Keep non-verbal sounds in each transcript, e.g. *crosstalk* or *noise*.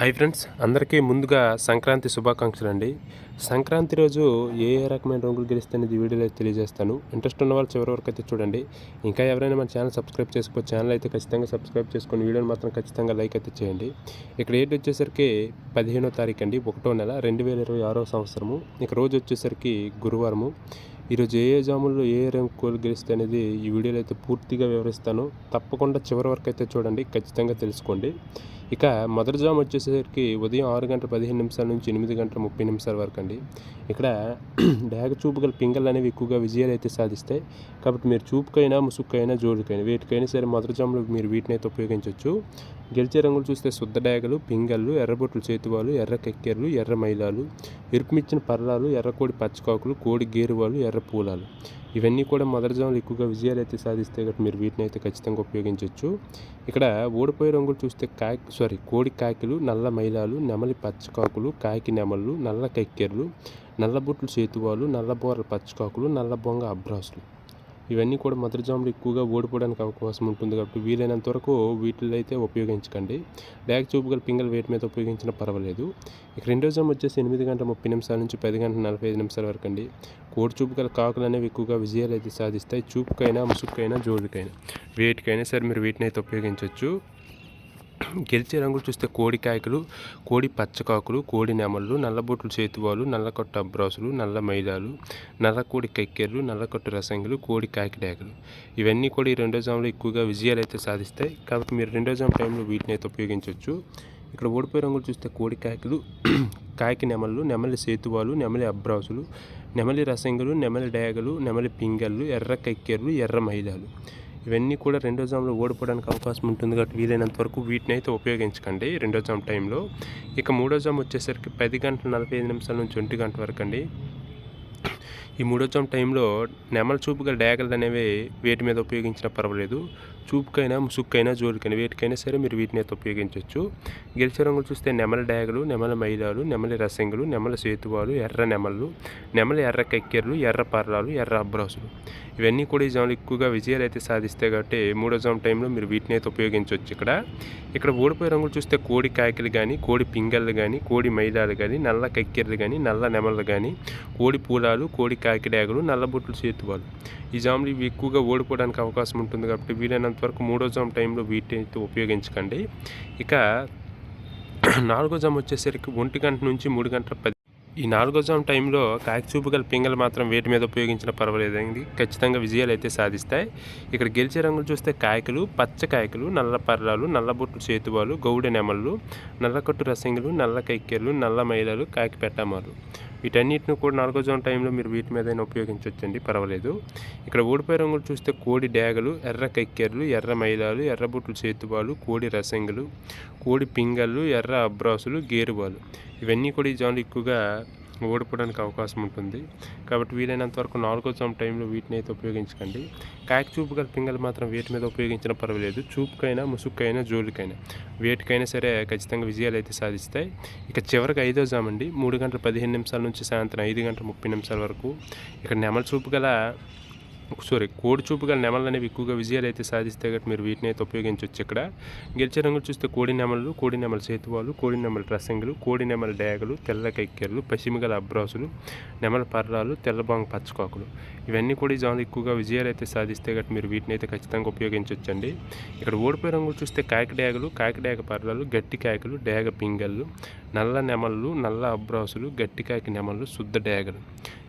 Hi friends అందరికీ ముందుగా సంక్రాంతి శుభాకాంక్షలు అండి సంక్రాంతి రోజు ఏ ఏ రకమైన రంగులు గెలిస్తే అనేది వీడియోలో అయితే తెలియజేస్తాను. ఇంట్రెస్ట్ ఉన్న వాళ్ళు చివరి వరకు అయితే చూడండి. ఇంకా ఎవరైనా మన ఛానల్ సబ్స్క్రైబ్ చేసుకో ఛానల్ అయితే ఖచ్చితంగా సబ్స్క్రైబ్ చేసుకొని వీడియోని మాత్రం ఖచ్చితంగా లైక్ అయితే చేయండి. ఇక్కడ డేట్ వచ్చేసరికి పదిహేనో తారీఖు అండి ఒకటో నెల రెండు వేల ఇరవై ఆరో సంవత్సరము. ఇక రోజు వచ్చేసరికి గురువారము. ఈరోజు ఏ ఏ జాముల్లో ఏ ఏ గెలిస్తే అనేది ఈ వీడియోలో అయితే పూర్తిగా వివరిస్తాను. తప్పకుండా చివరి వరకు అయితే చూడండి ఖచ్చితంగా తెలుసుకోండి. ఇక మొదటి జాము వచ్చేసరికి ఉదయం ఆరు గంటల పదిహేను నిమిషాల నుంచి ఎనిమిది గంటల ముప్పై నిమిషాల వరకు అండి. ఇక్కడ *clears throat* డేగ చూపు గల పింగళ్ళు అనేవి ఎక్కువగా విజయాలు అయితే సాధిస్తాయి. కాబట్టి మీరు చూపుకైనా ముసుక్కైనా జోడుకైనా వేటికైనా సరే మొదటి జాములు మీరు వీటిని అయితే ఉపయోగించవచ్చు. గెలిచే రంగులు చూస్తే శుద్ధ డేగలు పింగళ్ళు ఎర్రబొట్లు చేతువాలు ఎర్ర కెక్కెర్లు ఎర్ర మైలాలు ఎరుపుమిచ్చిన పర్రాలు ఎర్రకోడి పచ్చకాకులు కోడి గేరువాలు ఎర్ర పూలాలు. ఇవన్నీ కూడా మొదటి జాములు ఎక్కువగా విజయాలు అయితే సాధిస్తే కాబట్టి మీరు వీటిని అయితే ఖచ్చితంగా ఉపయోగించవచ్చు ఇక్కడ ఓడిపోయే రంగులు చూస్తే కా సారీ కోడి కాకిలు నల్ల మైలాలు నెమలి పచ్చకాకులు కాకి నెమళ్ళు నల్ల కక్కెర్లు నల్లబొట్లు చేతువాలు నల్ల బోర్ల పచ్చకాకులు నల్ల బొంగ అబ్రాసులు. ఇవన్నీ కూడా మధురజాములు ఎక్కువగా ఓడిపోవడానికి అవకాశం ఉంటుంది కాబట్టి వీలైనంత వరకు వీటిలో అయితే ఉపయోగించకండి. డాక్ చూపు గల పింగల్ వేటి మీద ఉపయోగించినా పర్వాలేదు. ఇక రెండో జామ్ వచ్చేసి ఎనిమిది గంటల ముప్పై నిమిషాల నుంచి పది గంటల నలభై ఐదు నిమిషాల వరకు అండి. కోడి చూపు గల కాకులు అనేవి ఎక్కువగా విజయాలు అయితే సాధిస్తాయి. చూపుకైనా ముసుకైనా జోడుకైనా వేటికైనా సరే మీరు వీటిని అయితే ఉపయోగించవచ్చు. గెలిచే రంగులు చూస్తే కోడి కాయకులు కోడి పచ్చకాకులు కోడి నెమళ్ళు నల్లబొట్లు చేతువాలు నల్లకొట్ట అబ్రాసులు నల్ల మైదాలు నల్ల కోడి కక్కెర్లు నల్లకొట్టు రసంగులు కోడి కాకిడాకులు ఇవన్నీ కూడా ఈ రెండో జాములో ఎక్కువగా విజయాలు అయితే సాధిస్తాయి. కాబట్టి మీరు రెండో జామ్ టైంలో వీటిని అయితే ఉపయోగించవచ్చు. ఇక్కడ ఓడిపోయే రంగులు చూస్తే కోడి కాయకులు కాకి నెమళ్ళు నెమలి సేతువాలు నెమలి అబ్రాసులు నెమలి రసంగులు నెమలి డేగలు నెమలి పింగళ్ళు ఎర్ర కక్కెర్లు ఎర్ర మైదాలు. ఇవన్నీ కూడా రెండో జామ్లో ఓడిపోవడానికి అవకాశం ఉంటుంది కాబట్టి వీలైనంత వరకు వీటిని అయితే ఉపయోగించకండి రెండో జామ్ టైంలో. ఇక మూడో జామ్ వచ్చేసరికి పది గంటల నలభై ఐదు నిమిషాల నుంచి ఒంటి గంట వరకు అండి. ఈ మూడో జామ్ టైంలో నెమల చూపు గల అనేవి వేటి మీద ఉపయోగించినా పర్వాలేదు. చూపుకైనా ముసుక్కైనా జోలికైనా వేటికైనా సరే మీరు వీటిని అయితే ఉపయోగించవచ్చు గెలిచే రంగులు చూస్తే నెమల డ్యాగలు నెమల మైదాలు నెమలి రసంగులు నెమల సేతువాలు ఎర్ర నెమళ్ళు నెమలి ఎర్ర కక్కెర్లు ఎర్ర పర్రాలు ఎర్ర అబ్రాసులు. ఇవన్నీ కూడా ఈ జాములు ఎక్కువగా విజయాలు అయితే సాధిస్తాయి కాబట్టి మూడో జామ్ టైంలో మీరు వీటిని అయితే ఉపయోగించవచ్చు ఇక్కడ. ఇక్కడ ఓడిపోయే రంగులు చూస్తే కోడి కాకిలు కానీ కోడి పింగళ్ళు కానీ కోడి మైదాలు కానీ నల్ల కక్కెర్లు కానీ నల్ల నెమళ్ళు కానీ కోడి పూలాలు కోడి కాకిడాగలు నల్లబొట్లు సేతువాలు. ఈ జాములు ఇవి ఎక్కువగా ఓడిపోవడానికి అవకాశం ఉంటుంది కాబట్టి వీలైనంత వరకు మూడో జామ్ టైంలో వీటిని అయితే ఉపయోగించకండి. ఇక నాలుగో జామ్ వచ్చేసరికి ఒంటి గంట నుంచి మూడు గంటల పది ఈ నాలుగో జామ్ టైంలో కాకిచూపు గల పింగలు మాత్రం వేటి మీద ఉపయోగించిన పర్వాలేదండి. ఖచ్చితంగా విజయాలు అయితే సాధిస్తాయి. ఇక్కడ గెలిచే రంగులు చూస్తే కాయకులు పచ్చ కాయకులు నల్ల పర్రాలు నల్లబొట్టు చేతువాలు గౌడ నెమళ్ళు నల్లకట్టు రసింగులు నల్ల కైక్కెర్లు నల్ల మైలలు కాకి పెట్టమారు వీటన్నిటిని కూడా నాలుగో జోన్ టైంలో మీరు వీటి మీద ఉపయోగించవచ్చండి పర్వాలేదు. ఇక్కడ ఓడిపోయే రంగులు చూస్తే కోడి డ్యాగలు ఎర్ర కక్కెర్లు ఎర్ర మైలాలు ఎర్రబుట్లు చేతువాలు కోడి రసంగులు కోడి పింగళ్ళు ఎర్ర అబ్రాసులు గేరువాలు ఇవన్నీ కూడా ఈ జోన్లు ఎక్కువగా ఓడిపోవడానికి అవకాశం ఉంటుంది. కాబట్టి వీలైనంత వరకు నాలుగో జామ్ టైంలో వీటిని అయితే ఉపయోగించకండి. కాకి చూపు గల పింగలు మాత్రం వేటి మీద ఉపయోగించిన పర్వాలేదు. చూపుకైనా ముసుక్కైనా జోలికైనా. వేటికైనా సరే ఖచ్చితంగా విజయాలు అయితే సాధిస్తాయి. ఇక చివరికి ఐదో జామ్ అండి. మూడు గంటల పదిహేను నిమిషాల నుంచి సాయంత్రం ఐదు గంటల ముప్పై నిమిషాల వరకు. ఇక్కడ నెమల చూపు గల సారీ కోడి చూపు గల నెమలు అనేవి ఎక్కువగా విజయాలు అయితే సాధిస్తే కాబట్టి మీరు వీటిని అయితే ఉపయోగించవచ్చు ఇక్కడ. గెలిచే రంగులు చూస్తే కోడి నెమలు కోడి నెమల సేతువాలు కోడి నెమల రసంగులు కోడి నెమల డేగలు తెల్ల కైక్కెర్లు పశ్చిమగల అబ్రాసులు నెమల పర్రాలు తెల్లబాంగ పచ్చకాకులు. ఇవన్నీ కూడా ఈ జాములు ఎక్కువగా విజయాలు అయితే సాధిస్తే కాబట్టి మీరు వీటిని అయితే ఖచ్చితంగా ఉపయోగించవచ్చండి ఇక్కడ ఓడిపోయే రంగులు చూస్తే కాకి డేగలు కాకి డేగ పర్రాలు గట్టి కాయకులు డేగ పింగళ్ళు నల్ల నెమళ్ళు నల్ల అబ్రాసులు గట్టి కాకి నెమళ్ళు శుద్ధ డేగలు.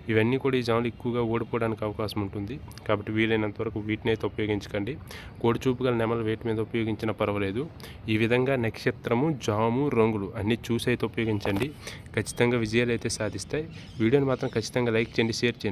ఇవన్నీ కూడా ఈ జాములు ఎక్కువగా ఓడిపోవడానికి అవకాశం ఉంటుంది. కాబట్టి వీలైనంత వరకు వీటిని అయితే ఉపయోగించకండి. కోడి చూపు గల నెమలు వేటి మీద ఉపయోగించినా పర్వాలేదు. ఈ విధంగా నక్షత్రము జాము రంగులు అన్నీ చూసి అయితే ఉపయోగించండి. ఖచ్చితంగా విజయాలు అయితే సాధిస్తాయి. వీడియోని మాత్రం ఖచ్చితంగా లైక్ చేయండి షేర్ చేయండి.